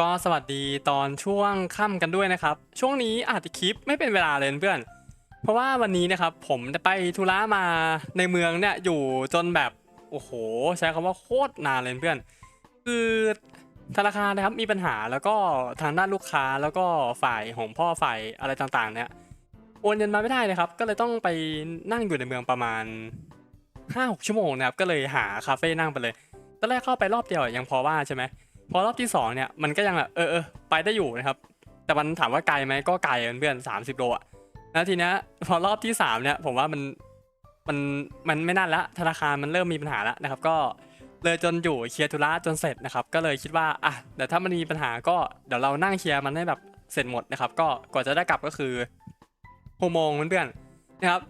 ก็สวัสดีตอนช่วงค่ำกันด้วยนะครับ ช่วงนี้อาจจะคลิปไม่เป็นเวลาเลยเพื่อน เพราะว่าวันนี้นะครับผมไปธุระมาในเมืองเนี่ยอยู่จนแบบโอ้โห ใช้คำว่าโคตรนานเลยเพื่อน คือธนาคารนะครับมีปัญหาแล้วก็ทางด้านลูกค้าแล้วก็ฝ่ายของพ่อฝ่ายอะไรต่างๆ เนี่ยโอนเงินมาไม่ได้เลยครับ ก็เลยต้องไปนั่งอยู่ในเมืองประมาณ5-6ชั่วโมงนะครับก็เลยหาคาเฟ่นั่งไปเลยตอนแรกเข้าไปรอบเดียวยังพอว่าใช่ไหม อรอบที่สองเนี่ยมันก็ยังแบบเออเออไปได้อยู่นะครับ แต่มันถามว่าไกลไหมก็ไกลเพื่อนสามสิบโลอะแล้วทีเนี้ยพอรอบที่สามเนี่ยผมว่ามันมันมันไม่นั่นละธนาคารมันเริ่มมีปัญหาแล้วนะครับ ก็เลยจนอยู่เคลียร์ธุระจนเสร็จนะครับ ก็เลยคิดว่าอะเดี๋ยวถ้ามันมีปัญหาก็เดี๋ยวเรานั่งเคลียร์มันให้แบบเสร็จหมดนะครับ ก็กว่าจะได้กลับก็คือหกโมงเพื่อนๆนะครับ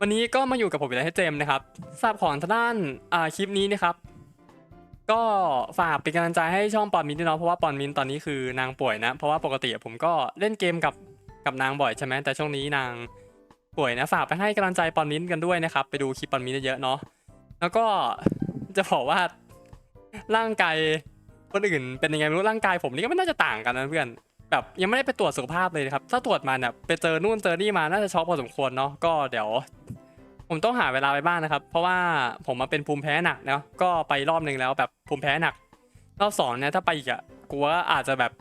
วันนี้ก็มาอยู่กับผมอีกแล้วให้เจมส์นะครับทราบของทางด้านอ่าคลิปนี้นะครับ ก็ฝากเป็นกำลังใจให้ช่องปอนมินด้วยเนาะเพราะว่าปอนมินตอนนี้คือนางป่วยนะ เพราะว่าปกติอะผมก็เล่นเกมกับกับนางบ่อยใช่ไหมแต่ช่วงนี้นางป่วยนะฝากไปให้กำลังใจปอนมินกันด้วยนะครับ ไปดูคลิปปอนมินเยอะๆเนาะแล้วก็จะบอกว่าร่างกายคนอื่นเป็นยังไงไม่รู้ร่างกายผมนี่ก็ไม่น่าจะต่างกันนะเพื่อนแบบยังไม่ได้ไปตรวจสุขภาพเลยครับ ถ้าตรวจมาเนี่ยไปเจอนู่นเจอนี่มาน่าจะช็อกพอสมควรเนาะก็เดี๋ยว ผมต้องหาเวลาไปบ้างนะครับ เพราะว่าผมมาเป็นภูมิแพ้หนักเนาะก็ไปรอบหนึ่งแล้วแบบภูมิแพ้หนัก รอบสองเนี่ยถ้าไปอีกอะกลัวอาจจะแบบ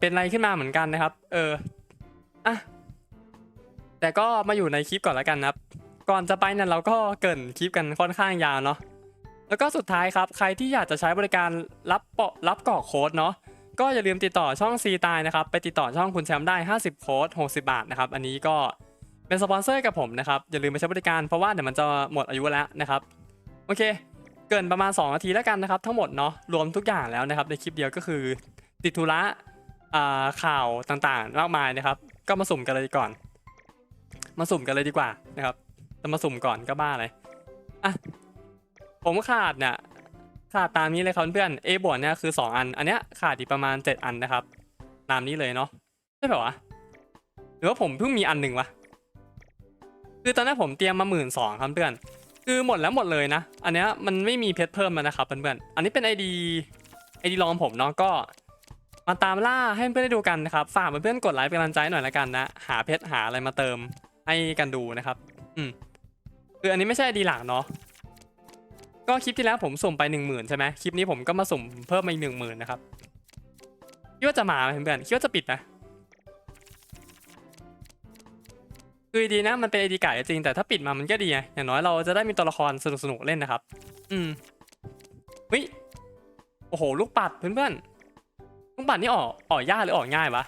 เป็นอะไรขึ้นมาเหมือนกันนะครับ เอออะแต่ก็มาอยู่ในคลิปก่อนแล้วกันนะครับ ก่อนจะไปเนี่ยเราก็เกินคลิปกันค่อนข้างยาวเนาะแล้วก็สุดท้ายครับ ใครที่อยากจะใช้บริการรับเปาะรับกรอกโค้ดเนาะก็อย่าลืมติดต่อช่องซีตายนะครับ ไปติดต่อช่องคุณแชมป์ได้ 50 โค้ด 60 บาทนะครับ อันนี้ก็ เป็นสปอนเซอร์กับผมนะครับอย่าลืมไปใช้บริการเพราะว่าเดี๋ยวมันจะหมดอายุแล้วนะครับโอเค เกินประมาณ 2 นาทีแล้วกันนะครับทั้งหมดเนาะรวมทุกอย่างแล้วนะครับ ในคลิปเดียวก็คือ ติดธุระอ่าข่าวต่างๆมากมายนะครับ ก็มาสุ่มกันเลยก่อน มาสุ่มกันเลยดีกว่านะครับจะมาสุ่มก่อนก็บ้าเลยอะผมขาดเนี่ยขาดตามนี้เลยครับเพื่อนเอบวกเนี่ยคือ 2 อัน อันเนี้ยขาดอีกประมาณ 7 อันนะครับ ตามนี้เลยเนาะใช่เปล่าวะหรือว่าผมเพิ่งมีอันหนึ่งวะ คือตอนแรกผมเตรียมมาหมื่นสองครับเพื่อนคือหมดแล้วหมดเลยนะ อันเนี้ยมันไม่มีเพชรเพิ่มแล้วนะครับเพื่อนๆอันนี้เป็น ID ID รอดีลองผมเนาะก็มาตามล่าให้เพื่อนได้ดูกันนะครับฝากเพื่อนๆกดไลค์เป็นกำลังใจหน่อยละกันนะ หาเพชรหาอะไรมาเติมให้กันดูนะครับ อืมคืออันนี้ไม่ใช่ ID หลักเนาะก็คลิปที่แล้วผมสุ่มไปหนึ่งหมื่นใช่ไหมคลิปนี้ผมก็มาสุ่มเพิ่มมาอีกหนึ่งหมื่นนะครับคิดว่าจะมาไหมเพื่อนๆคิดว่าจะปิดไห คือดีนะมันเป็นไอดีไก่จริงแต่ถ้าปิดมามันก็ดีไงอย่างน้อยเราจะได้มีตัวละครสนุกๆเล่นนะครับ อืมเฮ้ยโอ้โห ลูกปัดเพื่อนๆลูกปัดนี่ออกออกยากหรือออกง่ายวะ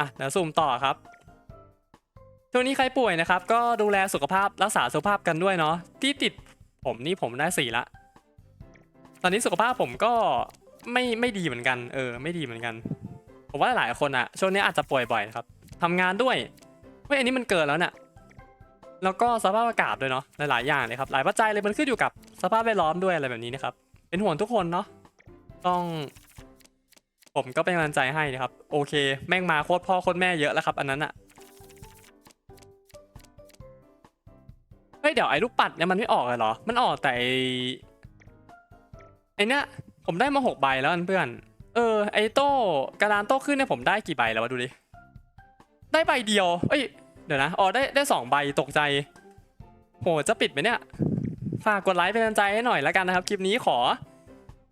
อะเดี๋ยวซูมต่อครับช่วงนี้ใครป่วยนะครับ ก็ดูแลสุขภาพรักษาสุขภาพกันด้วยเนาะที่ติดผมนี่ผมได้สี่ละ ตอนนี้สุขภาพผมก็ไม่ไม่ดีเหมือนกัน เออ ไม่ดีเหมือนกัน ผมว่าหลายคนอะช่วงนี้อาจจะป่วยบ่อยนะครับ ทำงานด้วยเฮ้ยอันนี้มันเกินแล้วเนี่ยแล้วก็สภาพอากาศด้วยเนาะหลายๆอย่างเลยครับหลายปัจจัยเลยมันขึ้นอยู่กับสภาพแวดล้อมด้วยอะไรแบบนี้นะครับ เป็นห่วงทุกคนเนาะต้อง ผมก็เป็นกำลังใจให้นะครับ โอเค แม่งมาโคตรพ่อโคตรแม่เยอะแล้วครับอันนั้นอะเฮ้ยเดี๋ยวไอ้ลูกปัดเนี่ยมันไม่ออกเลยเหรอ มันออกแต่ไอ้ไอเนี่ยผมได้มาหกใบแล้วเพื่อน เออไอโต้กระดานโต้ขึ้นเนี่ยผมได้กี่ใบแล้ววะดูดิ ได้ใบเดียว เอ้ย เดี๋ยวนะ อ๋อ ได้ได้สองใบตกใจ โห จะปิดไหมเนี่ย ฝากกดไลค์เป็นกำลังใจให้หน่อยแล้วกันนะครับ คลิปนี้ขอ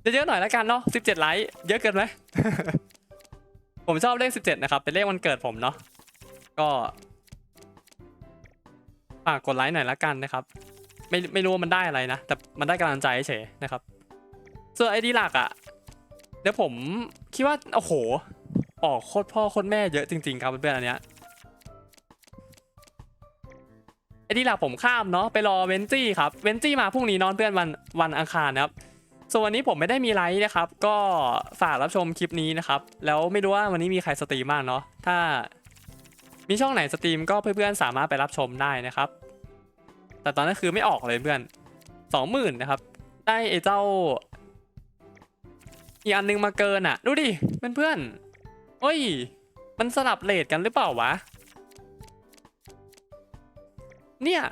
เยอะๆหน่อยแล้วกันเนาะ17ไลค์ เยอะเกินไหม ผมชอบเลข17นะครับ เป็นเลขวันเกิดผมเนาะ ก็ ฝากกดไลค์หน่อยแล้วกันนะครับ ไม่ไม่รู้ว่ามันได้อะไรนะ แต่มันได้กำลังใจเฉยนะครับ ส่วนไอดีหลักอะเดี๋ยวผมคิดว่า โอ้โหออกโคตรพ่อโคตรแม่เยอะจริงๆครับเพื่อนๆอันเนี้ย ที่หลักผมข้ามเนาะไปรอเวนจี้ครับเวนจี้มาพรุ่งนี้นอนเพื่อนวันวันอังคารนะครับส่วนวันนี้ผมไม่ได้มีไลฟ์นะครับ ก็ฝากรับชมคลิปนี้นะครับ แล้วไม่รู้ว่าวันนี้มีใครสตรีมบ้างเนาะถ้ามีช่องไหนสตรีมก็เพื่อนๆสามารถไปรับชมได้นะครับ แต่ตอนนั้นคือไม่ออกเลยเพื่อนสองหมื่นนะครับ ได้ไอ้เจ้า อีกอันนึงมาเกินอะ ดูดิเพื่อนๆเฮ้ย มันสลับเลทกันหรือเปล่าวะ เนี่ย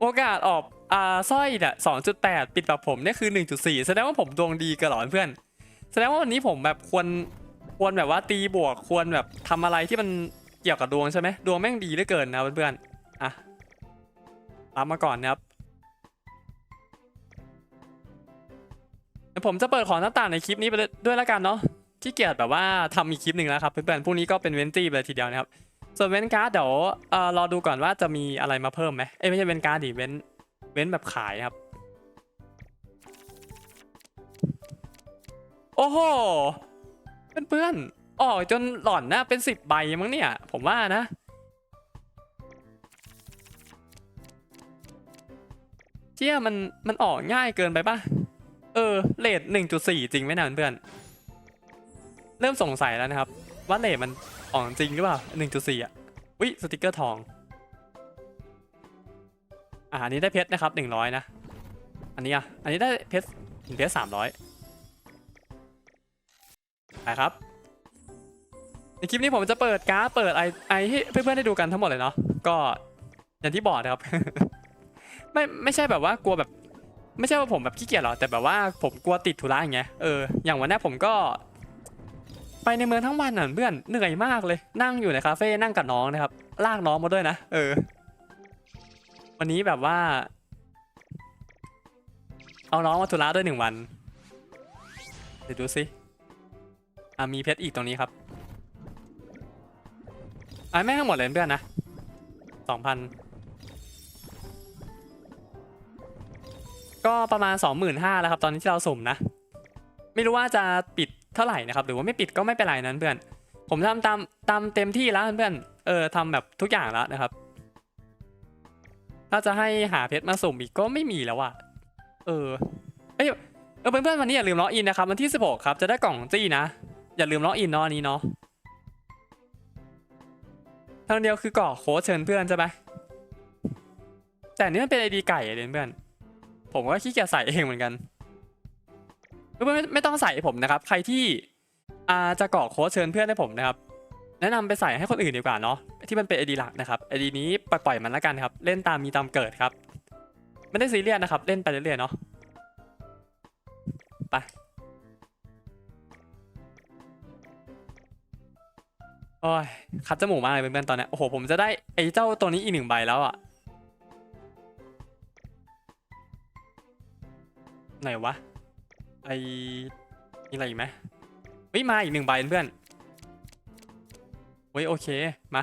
โอกาสออกอ่าสร้อยเนี่ยสองจุดแปดปิดแบบผมเนี่ยคือหนึ่งจุดสี่แสดงว่าผมดวงดีกันเหรอนเพื่อน แสดงว่าวันนี้ผมแบบควรควรแบบว่าตีบวกควรแบบทำอะไรที่มันเกี่ยวกับดวงใช่ไหมดวงแม่งดีเหลือเกินนะเพื่อนๆอะรับมาก่อนนะครับผมจะเปิดของหน้าต่างในคลิปนี้ไปด้วยแล้วกันเนาะที่เกียจแบบว่าทำอีกคลิปหนึ่งแล้วครับเพื่อนๆพรุ่งนี้ก็เป็นเวนตี้ไปเลยทีเดียวนะครับ ส่วนเว้นการ์ดเดี๋ยวเอ่อรอดูก่อนว่าจะมีอะไรมาเพิ่มไหมเอ้ยไม่ใช่เว้นการ์ดดิเว้นเว้นแบบขายครับ โอ้โหเพื่อนๆออกจนหล่อนนะเป็นสิบใบมั้งเนี่ย ผมว่านะเชี่ยมันมันออกง่ายเกินไปปะเออเลทหนึ่งจุดสี่จริงไหมนะเพื่อนเริ่มสงสัยแล้วนะครับ ว่าเลทมัน ออกจริงหรือเปล่าหนึ่งจุดสี่อะวิสติกเกอร์ทอง อ่าอันนี้ได้เพชรนะครับหนึ่งร้อยนะ อันนี้อะ อันนี้ได้เพชรถึงเพชรสามร้อยไปครับ ในคลิปนี้ผมจะเปิดการ์ดเปิดไอไอให้เพื่อนๆได้ดูกันทั้งหมดเลยเนาะ ก็อย่างที่บอกนะครับ ไม่ไม่ใช่แบบว่ากลัวแบบ ไม่ใช่ว่าผมแบบขี้เกียจหรอกแต่แบบว่าผมกลัวติดธุระอย่างเงี้ย เออ อย่างวันนี้ผมก็ ไปในเมืองทั้งวันน่ะเพื่อนเหนื่อยมากเลย นั่งอยู่ในคาเฟ่นั่งกับน้องนะครับลากน้องมาด้วยนะเออ วันนี้แบบว่า เอาน้องมาธุระด้วยหนึ่งวัน เดี๋ยวดูสิอะมีเพชรอีกตรงนี้ครับไอะไม่ทั้งหมดเลยเพื่อนนะสองพันก็ประมาณสองหมื่นห้าแล้วครับ ตอนนี้ที่เราสุ่มนะ ไม่รู้ว่าจะปิด ท่าไหร่นะครับหรือว่าไม่ปิดก็ไม่เป็นไรนั้นเพื่อน ผมทำตามตามเต็มที่แล้วเพื่อนเออทำแบบทุกอย่างแล้วนะครับ ถ้าจะให้หาเพชรมาสุ่มอีกก็ไม่มีแล้วอะเออเอ้ยเออเพื่อนๆวันนี้อย่าลืมล็อกอินนะครับวันที่ 16 ครับจะได้กล่องจี้นะ อย่าลืมล็อกอินเนาะนี้เนาะทางเดียวคือก่อโค้ดเชิญเพื่อนใช่ไหมแต่นี่มันเป็นไอดีไก่อะเดนเพื่อนผมก็ขี้เกียจใส่เองเหมือนกัน เพื่อนๆไม่ไม่ต้องใส่ผมนะครับ ใครที่อาจะก่อโค้ดเชิญเพื่อนให้ผมนะครับ แนะนำไปใส่ให้คนอื่นดีกว่าเนาะที่มันเป็นไอดีหลักนะครับไอดีนี้ปล่อยๆมันแล้วกันครับ เล่นตามมีตามเกิดครับ ไม่ได้ซีเรียสนะครับ เล่นไปเรื่อยๆเนาะไปโอ้ยคัดจมูกมากเลยเพื่อนๆตอนเนี้ยโอ้โหผมจะได้ไอ้เจ้าตัวนี้อีกหนึ่งใบแล้วอะไหนวะ ไอมีอะไรอีกไหมเฮ้ยมาอีกหนึ่งใบเพื่อนเฮ้ยโอเคมา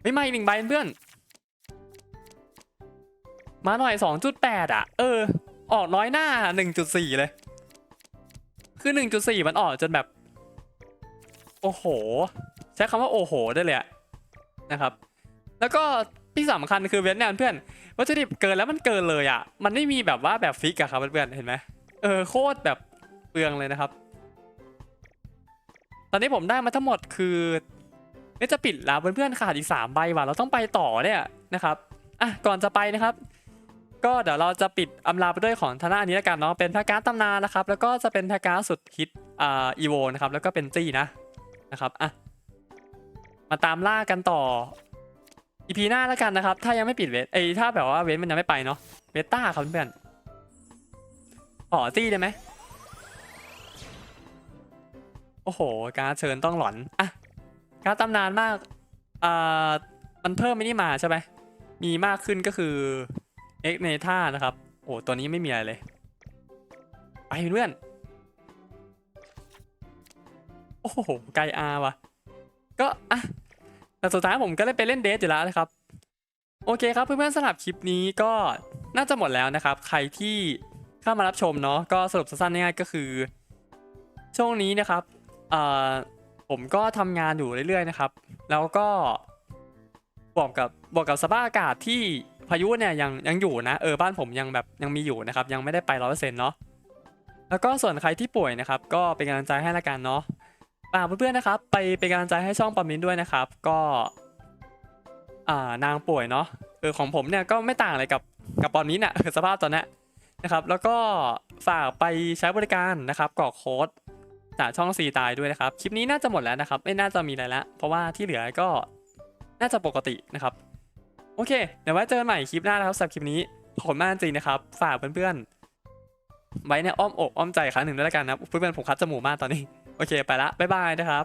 เฮ้ยมาอีกหนึ่งใบเพื่อน มาหน่อยสองจุดแปดอะ เออ ออกน้อยหน้าหนึ่งจุดสี่เลย คือหนึ่งจุดสี่มันออกจนแบบ โอ้โห ใช้คำว่าโอ้โหได้เลยะนะครับ แล้วก็ ที่สำคัญคือเวียดนามเพื่อนวัตถุดิบเกินแล้วมันเกินเลยอะ มันไม่มีแบบว่าแบบฟิกอะครับเพื่อนเห็นไหมเออโคตรแบบเปลืองเลยนะครับ ตอนนี้ผมได้มาทั้งหมดคือเนี่จะปิดแล้วเพื่อนๆขาดอีกสามใบว่ะเราต้องไปต่อเนี่ยนะครับอะก่อนจะไปนะครับ ก็เดี๋ยวเราจะปิดอำลาไปด้วยของธนาอันนี้แล้วกันเนาะเป็นแพ็กการ์ดตำนานนะครับ แล้วก็จะเป็นแพ็กการ์ดสุดฮิตอ่าอีโวนะครับแล้วก็เป็นจี้นะนะครับอะมาตามล่ากันต่อ อีพีหน้าแล้วกันนะครับ ถ้ายังไม่ปิดเวทไอยถ้าแบบว่าเวทมันยังไม่ไปเนาะเวต้าครับเพื่อนขอจี้ได้ไหมโอ้โห การเชิญต้องหลอนอะการตำนานมากอ่ามันเพิ่มไม่นี่มาใช่ไหมมีมากขึ้นก็คือเอ็กเนท่านะครับ โอ้ตัวนี้ไม่มีอะไรเลย ไปเพื่อน โอ้โห ไกลอาว่ะ ก็อะ แต่สุดท้ายผมก็ได้ไปเล่นเดทอยู่แล้วนะครับ โอเคครับเพื่อนๆสำหรับคลิปนี้ก็น่าจะหมดแล้วนะครับ ใครที่เข้ามารับชมเนาะก็สรุปสั้นๆง่ายๆก็คือ ช่วงนี้นะครับผมก็ทำงานอยู่เรื่อยๆนะครับ แล้วก็บวกกับบวกกับสภาพอากาศที่พายุเนี่ยยังยังอยู่นะเออบ้านผมยังแบบยังมีอยู่นะครับ ยังไม่ได้ไปร้อยเปอร์เซ็นต์เนาะแล้วก็ส่วนใครที่ป่วยนะครับ ก็เป็นกำลังใจให้ละกันเนาะ อ่าเพื่อนๆนะครับ ไปเป็นกำลังใจให้ช่องปอมินด้วยนะครับ ก็อ่านางป่วยเนาะเออของผมเนี่ยก็ไม่ต่างอะไรกับกับปอมินอะสภาพตอนนี้นะครับ แล้วก็ฝากไปใช้บริการนะครับกรอกโค้ดจากช่องสีตายด้วยนะครับ คลิปนี้น่าจะหมดแล้วนะครับ ไม่น่าจะมีอะไรละเพราะว่าที่เหลือก็น่าจะปกตินะครับ โอเค เดี๋ยวไว้เจอใหม่คลิปหน้านะครับสำหรับคลิปนี้ผมบคุมากจริงนะครับ ฝากเพื่อนๆไว้ในอ้อมอกอ้อมใจครั้งหนึ่งด้วยแล้วกันนะเพื่อนๆผมคัดจมูกมากตอนนี้ โอเคไปละบ๊ายบายนะครับ